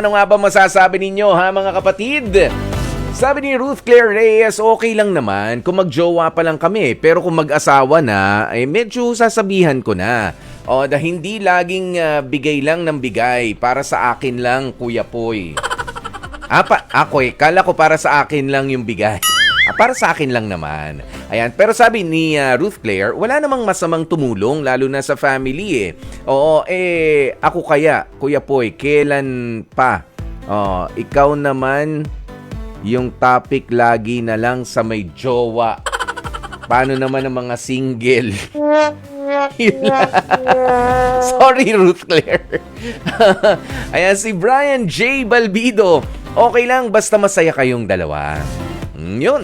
Ano nga ba masasabi ninyo ha mga kapatid? Sabi ni Ruth Claire Reyes, okay lang naman kung magjowa pa lang kami. Pero kung mag-asawa na, eh medyo sasabihan ko na. O, na hindi laging ah, bigay lang ng bigay. Para sa akin lang, Kuya Poy. Apa, ako eh, kala ko para sa akin lang yung bigay. Ah, para sa akin lang naman. Ayan, pero sabi ni ah, Ruth Claire, wala namang masamang tumulong lalo na sa family eh. Oo, eh ako kaya, Kuya Poy, kailan pa? Oh, ikaw naman yung topic lagi na lang sa may jowa. Paano naman ang mga single? Sorry, Ruth Claire. Ayan, si Brian J. Balbido. Okay lang, basta masaya kayong dalawa. Yun.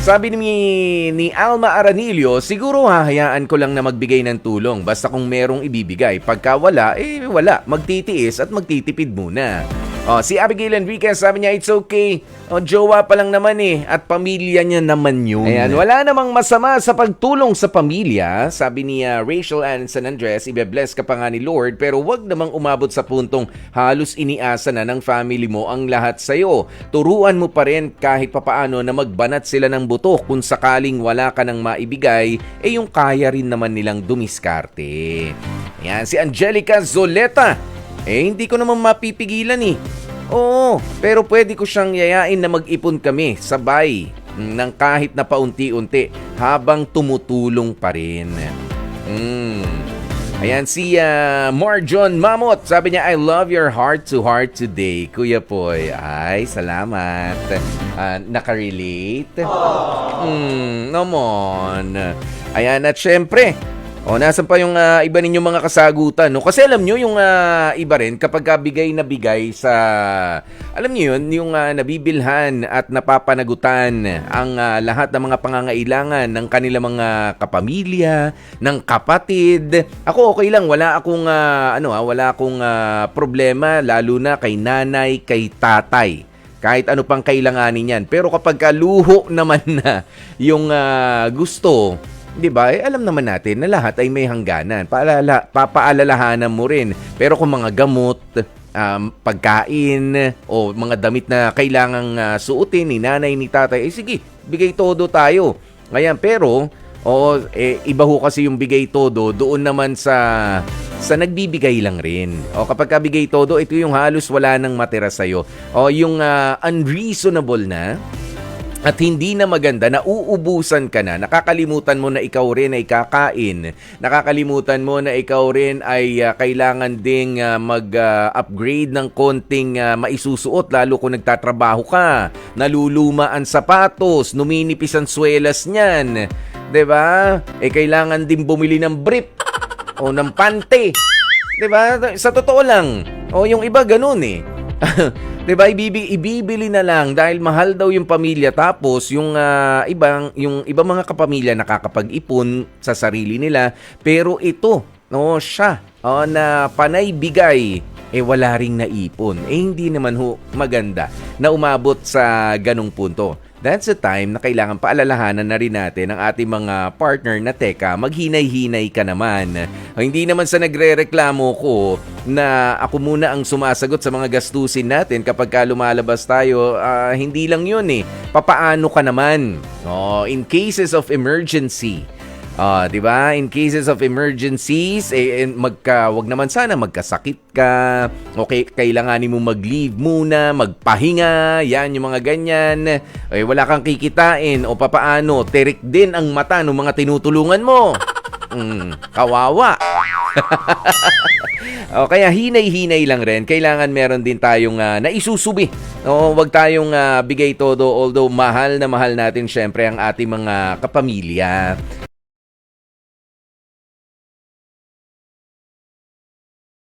Sabi ni, ni Alma Aranilio, siguro hahayaan ko lang na magbigay ng tulong basta kung merong ibibigay. Pagka wala, eh wala. Magtitiis at magtitipid muna. Oh, si Abigail Enriquez sabi niya, it's okay. Oh, jowa pa lang naman eh. At pamilya niya naman yun. Ayan, wala namang masama sa pagtulong sa pamilya. Sabi ni ah, Rachel Ann San Andres, ibe-bless ka pa nga ni Lord. Pero wag namang umabot sa puntong halos iniasa na ng family mo ang lahat sa'yo. Turuan mo pa rin kahit papaano na magbanat sila ng buto kung sakaling wala ka nang maibigay, eh yung kaya rin naman nilang dumiskarte. Yan, si Angelica Zoleta. Eh, hindi ko naman mapipigilan eh. Oo, pero pwede ko siyang yayain na mag-ipon kami, sabay, ng kahit na paunti-unti, habang tumutulong pa rin. Mm. Ayan, si uh, Marjon Mamot. Sabi niya, I love your heart to heart today, Kuya Poy. Ay, salamat. Ah, nakarelate? Hmm, naman. Ayan, at syempre, o, nasan pa yung ah, iba ninyong mga kasagutan, no? Kasi alam nyo, yung ah, iba rin, kapag bigay na bigay sa, alam nyo yun, yung ah, nabibilhan at napapanagutan ang ah, lahat ng mga pangangailangan ng kanilang mga kapamilya, ng kapatid. Ako okay lang, wala akong, ah, ano ah, wala akong ah, problema, lalo na kay nanay, kay tatay kahit ano pang kailanganin yan. Pero kapag ka luho naman na yung ah, gusto, 'di ba? Eh, alam naman natin na lahat ay may hangganan. Paalala, papaalalahanan mo rin. Pero kung mga gamot, um, pagkain o mga damit na kailangang ah, suotin ni nanay ni tatay, eh sige, bigay todo tayo. Ngayon, pero o eh, iba ho kasi yung bigay todo doon naman sa sa nagbibigay lang rin. O kapag ka bigay todo, ito yung halos wala nang matira sa'yo. O yung ah, unreasonable na, at hindi na maganda, nauubusan ka na, nakakalimutan mo na ikaw rin ay kakain, nakakalimutan mo na ikaw rin ay ah, kailangan ding ah, mag-upgrade ng konting ah, maisusuot lalo kung nagtatrabaho ka, naluluma ang sapatos, numinipis ang swelas niyan, 'di ba? Eh kailangan din bumili ng brief o ng pante. 'Di ba? Sa totoo lang. O yung iba ganun eh. 'Di ba? Ibibi, ibibili na lang dahil mahal daw yung pamilya tapos yung ah, ibang yung ibang mga kapamilya nakakapag-ipon sa sarili nila pero ito no siya oh, na panay bigay eh wala ring naipon. Eh hindi naman ho maganda na umabot sa ganong punto. That's the time na kailangan paalalahanan na rin natin ang ating mga partner na teka, maghinay-hinay ka naman. Hindi naman sa nagre-reklamo ko na ako muna ang sumasagot sa mga gastusin natin kapag ka lumalabas tayo. Ah, hindi lang yun eh. Papaano ka naman? Oh, in cases of emergency, Ah, 'di ba? In cases of emergencies, eh, eh, magka wag naman sana magkasakit ka. Okay, kailanganin mo mag-leave muna, magpahinga, 'yan yung mga ganyan. Eh, wala kang kikitain o papaano, terik din ang mata ng mga tinutulungan mo. Mm, kawawa. o kaya hinay-hinay lang rin. Kailangan meron din tayong ah, naisusubi. O wag tayong ah, bigay todo although mahal na mahal natin syempre ang ating mga kapamilya.